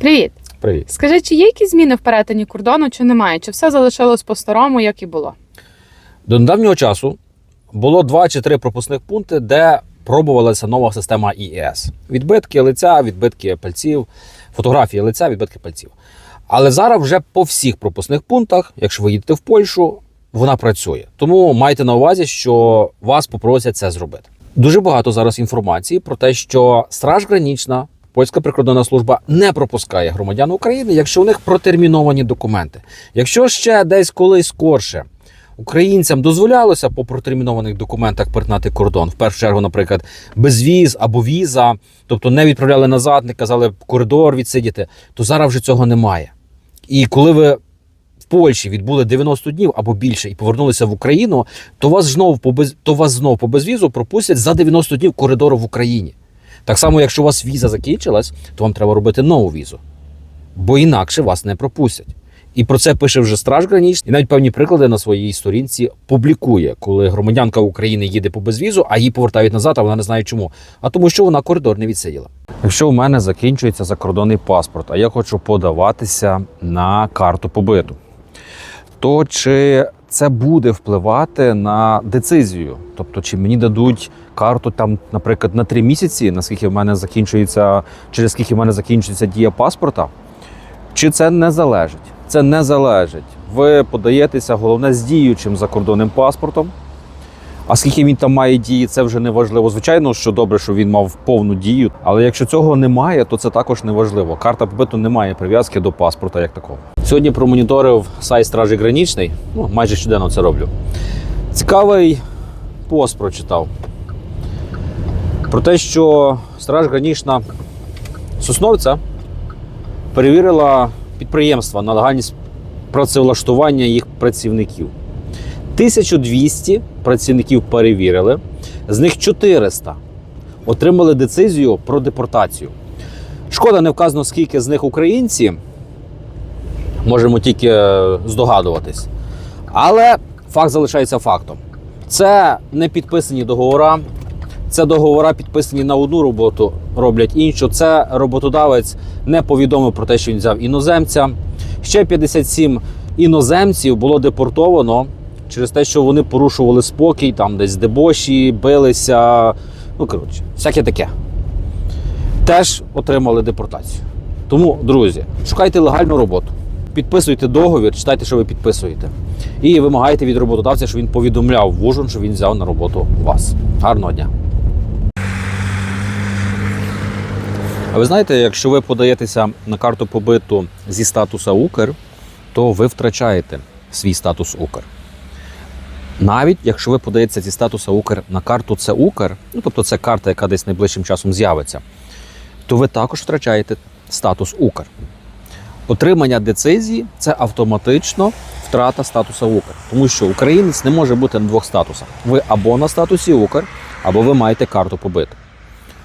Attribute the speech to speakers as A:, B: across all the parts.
A: Привіт.
B: Привіт.
A: Скажи, чи є якісь зміни в перетині кордону, чи немає? Чи все залишилось по-старому, як і було?
B: До недавнього часу було два чи три пропускних пункти, де пробувалася нова система ІС. Відбитки лиця, відбитки пальців, фотографії лиця, відбитки пальців. Але зараз вже по всіх пропускних пунктах, якщо ви їдете в Польщу, вона працює. Тому майте на увазі, що вас попросять це зробити. Дуже багато зараз інформації про те, що Страж Гранічна, польська прикордонна служба не пропускає громадян України, якщо у них протерміновані документи. Якщо ще десь колись скорше українцям дозволялося по протермінованих документах перетнати кордон, в першу чергу, наприклад, безвіз або віза, тобто не відправляли назад, не казали коридор відсидіти, то зараз вже цього немає. І коли ви в Польщі відбули 90 днів або більше і повернулися в Україну, то вас знов по без то вас знов по безвізу пропустять за 90 днів коридору в Україні. Так само, якщо у вас віза закінчилась, то вам треба робити нову візу, бо інакше вас не пропустять. І про це пише вже Страж Гранічний, і навіть певні приклади на своїй сторінці публікує, коли громадянка України їде по безвізу, а її повертають назад, а вона не знає чому. А тому, що вона коридор не відсиділа. Якщо у мене закінчується закордонний паспорт, а я хочу подаватися на карту побиту, то чи це буде впливати на децизію? Тобто, чи мені дадуть карту там, наприклад, на три місяці, наскільки в мене закінчується, через скільки в мене закінчується дія паспорта? Чи це не залежить? Це не залежить. Ви подаєтеся головне з діючим закордонним паспортом. А скільки він там має дії, це вже не важливо. Звичайно, що добре, що він мав повну дію. Але якщо цього немає, то це також не важливо. Карта побиту не має прив'язки до паспорта як такого. Сьогодні промоніторив сайт Стражі Гранічний. Ну, майже щоденно це роблю. Цікавий пост прочитав. Про те, що Страж Гранічна Сосновця перевірила підприємства на легальність працевлаштування їх працівників. 1200 працівників перевірили, з них 400 отримали децизію про депортацію. Шкода, не вказано, скільки з них українці. Можемо тільки е, здогадуватись. Але факт залишається фактом. Це не підписані договори, це договори підписані на одну роботу, роблять іншу. Це роботодавець не повідомив про те, що він взяв іноземця. Ще 57 іноземців було депортовано через те, що вони порушували спокій, там десь дебоші, билися. Ну, коротше, всяке таке. Теж отримали депортацію. Тому, друзі, шукайте легальну роботу, підписуйте договір, читайте, що ви підписуєте. І вимагайте від роботодавця, щоб він повідомляв вужин, що він взяв на роботу вас. Гарного дня! А ви знаєте, якщо ви подаєтеся на карту побиту зі статуса Укр, то ви втрачаєте свій статус Укр. Навіть якщо ви подаєтеся зі статуса Укр на карту це Укр, ну тобто це карта, яка десь найближчим часом з'явиться, то ви також втрачаєте статус Укр. Отримання децизії це автоматично втрата статуса Укр, тому що українець не може бути на двох статусах. Ви або на статусі Укр, або ви маєте карту побиту.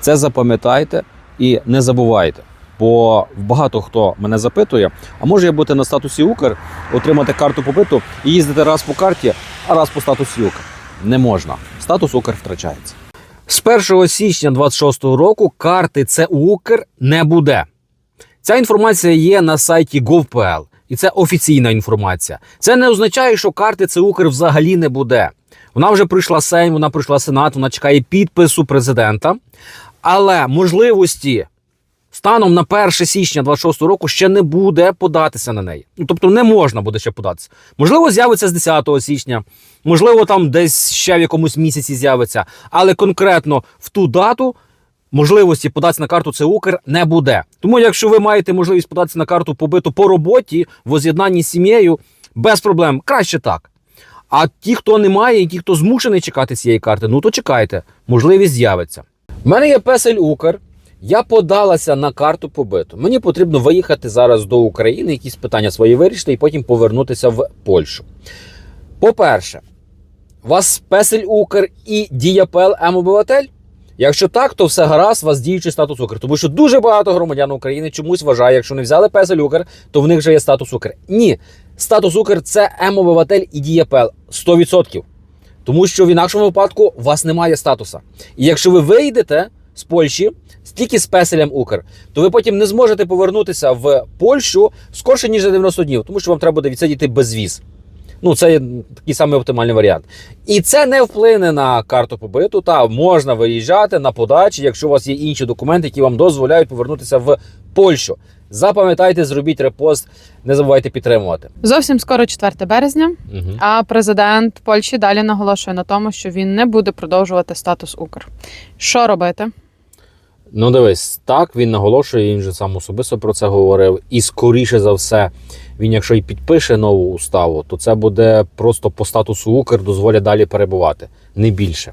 B: Це запам'ятайте і не забувайте. Бо багато хто мене запитує, а може я бути на статусі Укр, отримати карту побиту і їздити раз по карті, а раз по статусі Укр. Не можна. Статус Укр втрачається. З 1 січня 26 року карти це Укр не буде. Ця інформація є на сайті gov.pl, і це офіційна інформація. Це не означає, що карти це Укр взагалі не буде. Вона вже прийшла Сейм, вона прийшла Сенат, вона чекає підпису президента. Але можливості станом на 1 січня 26 року ще не буде податися на неї. Ну, тобто не можна буде ще податися. Можливо, з'явиться з 10 січня, можливо, там десь ще в якомусь місяці з'явиться, але конкретно в ту дату можливості податися на карту це Укр не буде. Тому, якщо ви маєте можливість податися на карту побиту по роботі, в воз'єднанні з сім'єю, без проблем, краще так. А ті, хто не має, і ті, хто змушений чекати цієї карти, ну то чекайте, можливість з'явиться. У мене є песель Укр. Я подалася на карту побиту. Мені потрібно виїхати зараз до України, якісь питання свої вирішити, і потім повернутися в Польщу. По-перше, вас песель Укр і діяпел М-обиватель? Якщо так, то все гаразд, вас діючий статус Укр. Тому що дуже багато громадян України чомусь вважає, якщо не взяли песель Укр, то в них вже є статус Укр. Ні, статус Укр це М-обиватель і діяпел 100%. Тому що в інакшому випадку у вас немає статуса. І якщо ви вийдете з Польщі, стільки з песелем Укр, то ви потім не зможете повернутися в Польщу скорше, ніж за 90 днів, тому що вам треба буде відсидіти безвіз. Ну, це такий самий оптимальний варіант. І це не вплине на карту побиту. Та можна виїжджати на подачі, якщо у вас є інші документи, які вам дозволяють повернутися в Польщу. Запам'ятайте, зробіть репост, не забувайте підтримувати.
A: Зовсім скоро 4 березня.
B: Угу.
A: А президент Польщі далі наголошує на тому, що він не буде продовжувати статус Укр. Що робити?
B: Ну, дивись, так він наголошує, він же сам особисто про це говорив. І скоріше за все, він, якщо і підпише нову уставу, то це буде просто по статусу Укр дозволять далі перебувати, не більше.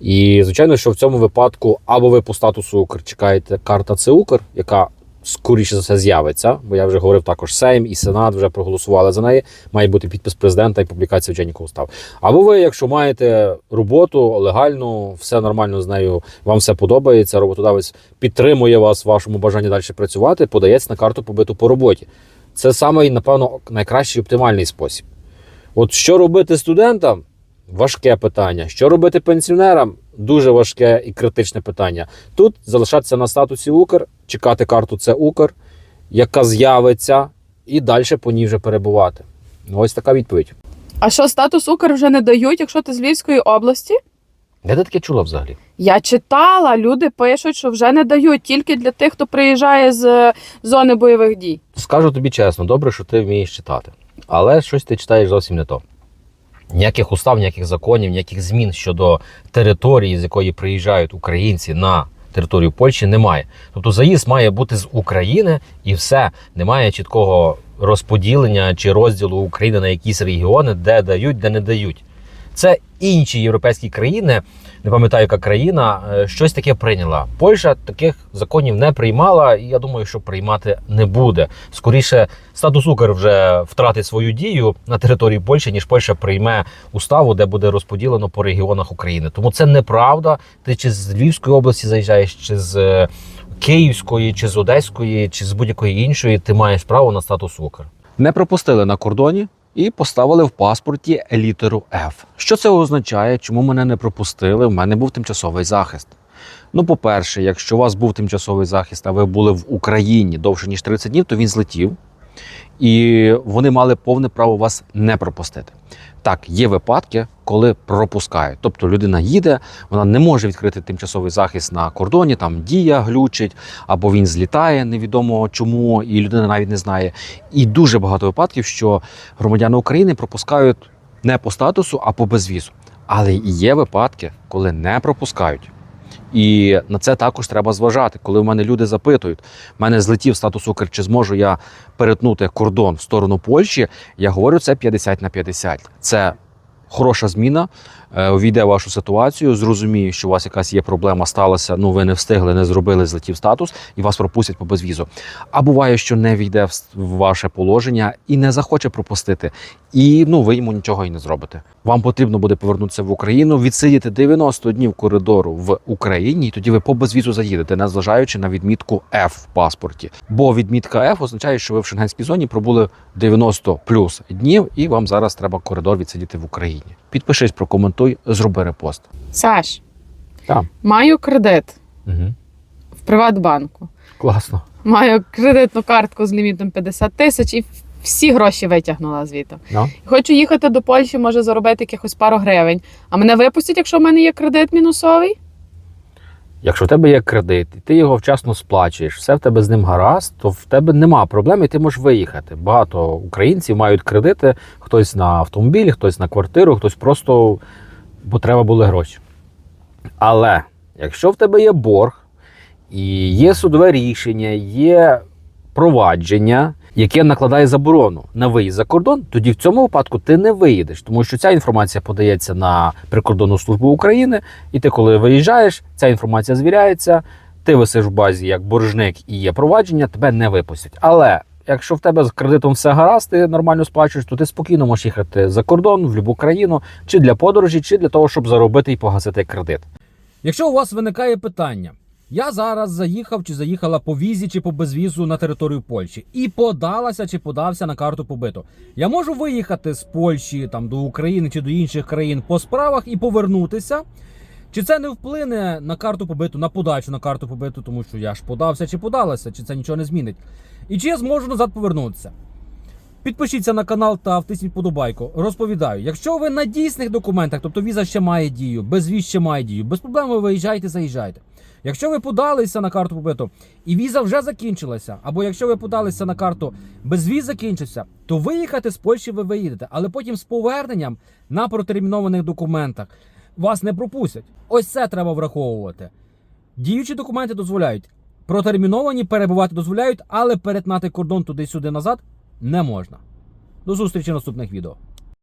B: І звичайно, що в цьому випадку або ви по статусу Укр чекаєте карта це Укр, яка скоріше за все з'явиться, бо я вже говорив також Сейм і Сенат вже проголосували за неї. Має бути підпис президента і публікація вченіка устав. Або ви, якщо маєте роботу легальну, все нормально з нею, вам все подобається, роботодавець підтримує вас в вашому бажанні далі працювати, подається на карту побиту по роботі. Це саме, напевно, найкращий оптимальний спосіб. От що робити студентам? Важке питання. Що робити пенсіонерам? Дуже важке і критичне питання. Тут залишатися на статусі Укр, чекати карту це Укр, яка з'явиться, і далі по ній вже перебувати. Ось така відповідь.
A: А що статус Укр вже не дають, якщо ти з Львівської області?
B: Де ти таке чула взагалі?
A: Я читала, люди пишуть, що вже не дають тільки для тих, хто приїжджає з зони бойових дій.
B: Скажу тобі чесно, добре, що ти вмієш читати. Але щось ти читаєш зовсім не то. Ніяких устав, ніяких законів, ніяких змін щодо території, з якої приїжджають українці на територію Польщі, немає. Тобто заїзд має бути з України і все. Немає чіткого розподілення чи розділу України на якісь регіони, де дають, де не дають. Це інші європейські країни, не пам'ятаю, яка країна, е, щось таке прийняла. Польща таких законів не приймала, і я думаю, що приймати не буде. Скоріше, статус Укр вже втратить свою дію на території Польщі, ніж Польща прийме уставу, де буде розподілено по регіонах України. Тому це неправда. Ти чи з Львівської області заїжджаєш, чи з е, Київської, чи з Одеської, чи з будь-якої іншої, ти маєш право на статус Укр. Не пропустили на кордоні і поставили в паспорті літеру F. Що це означає? Чому мене не пропустили? В мене був тимчасовий захист. Ну, по-перше, якщо у вас був тимчасовий захист, а ви були в Україні довше ніж 30 днів, то він злетів. І вони мали повне право вас не пропустити. Так, є випадки, коли пропускають. Тобто людина їде, вона не може відкрити тимчасовий захист на кордоні, там дія глючить, або він злітає, невідомо чому, і людина навіть не знає. І дуже багато випадків, що громадяни України пропускають не по статусу, а по безвізу. Але є випадки, коли не пропускають. І на це також треба зважати. Коли в мене люди запитують, в мене злетів статус Укр, чи зможу я перетнути кордон в сторону Польщі, я говорю, це 50 на 50. Це хороша зміна, е, увійде в вашу ситуацію, зрозуміє, що у вас якась є проблема, сталася, ну ви не встигли, не зробили, злетів статус, і вас пропустять по безвізу. А буває, що не війде в ваше положення і не захоче пропустити. І ну ви йому нічого і не зробите. Вам потрібно буде повернутися в Україну, відсидіти 90 днів коридору в Україні, і тоді ви по безвізу заїдете, незважаючи на відмітку F в паспорті. Бо відмітка F означає, що ви в шенгенській зоні пробули 90 плюс днів, і вам зараз треба коридор відсидіти в Україні. Підпишись, прокоментуй, зроби репост.
A: Саш,
B: Так.
A: маю кредит
B: Угу.
A: в Приватбанку.
B: Класно.
A: Маю кредитну картку з лімітом 50 тисяч і всі гроші витягнула звідти.
B: Ну.
A: Хочу їхати до Польщі, може заробити якихось пару гривень. А мене випустять, якщо в мене є кредит мінусовий?
B: Якщо в тебе є кредит, і ти його вчасно сплачуєш, все в тебе з ним гаразд, то в тебе нема проблем, і ти можеш виїхати. Багато українців мають кредити, хтось на автомобіль, хтось на квартиру, хтось просто бо треба були гроші. Але якщо в тебе є борг і є судове рішення, є провадження, яке накладає заборону на виїзд за кордон, тоді в цьому випадку ти не виїдеш, тому що ця інформація подається на прикордонну службу України, і ти, коли виїжджаєш, ця інформація звіряється, ти висиш в базі як боржник і є провадження, тебе не випустять. Але якщо в тебе з кредитом все гаразд, ти нормально сплачуєш, то ти спокійно можеш їхати за кордон в будь-яку країну, чи для подорожі, чи для того, щоб заробити і погасити кредит. Якщо у вас виникає питання, я зараз заїхав чи заїхала по візі чи по безвізу на територію Польщі і подалася чи подався на карту побиту. Я можу виїхати з Польщі там до України чи до інших країн по справах і повернутися. Чи це не вплине на карту побиту, на подачу на карту побиту, тому що я ж подався чи подалася, чи це нічого не змінить? І чи я зможу назад повернутися? Підпишіться на канал та втисніть подобайку. Розповідаю, якщо ви на дійсних документах, тобто віза ще має дію, безвіз ще має дію, без проблем ви виїжджаєте, заїжджаєте. Якщо ви подалися на карту побиту і віза вже закінчилася, або якщо ви подалися на карту безвіз закінчився, то виїхати з Польщі ви виїдете, але потім з поверненням на протермінованих документах вас не пропустять. Ось це треба враховувати. Діючі документи дозволяють. Протерміновані перебувати дозволяють, але перетнати кордон туди-сюди назад не можна. До зустрічі в наступних відео.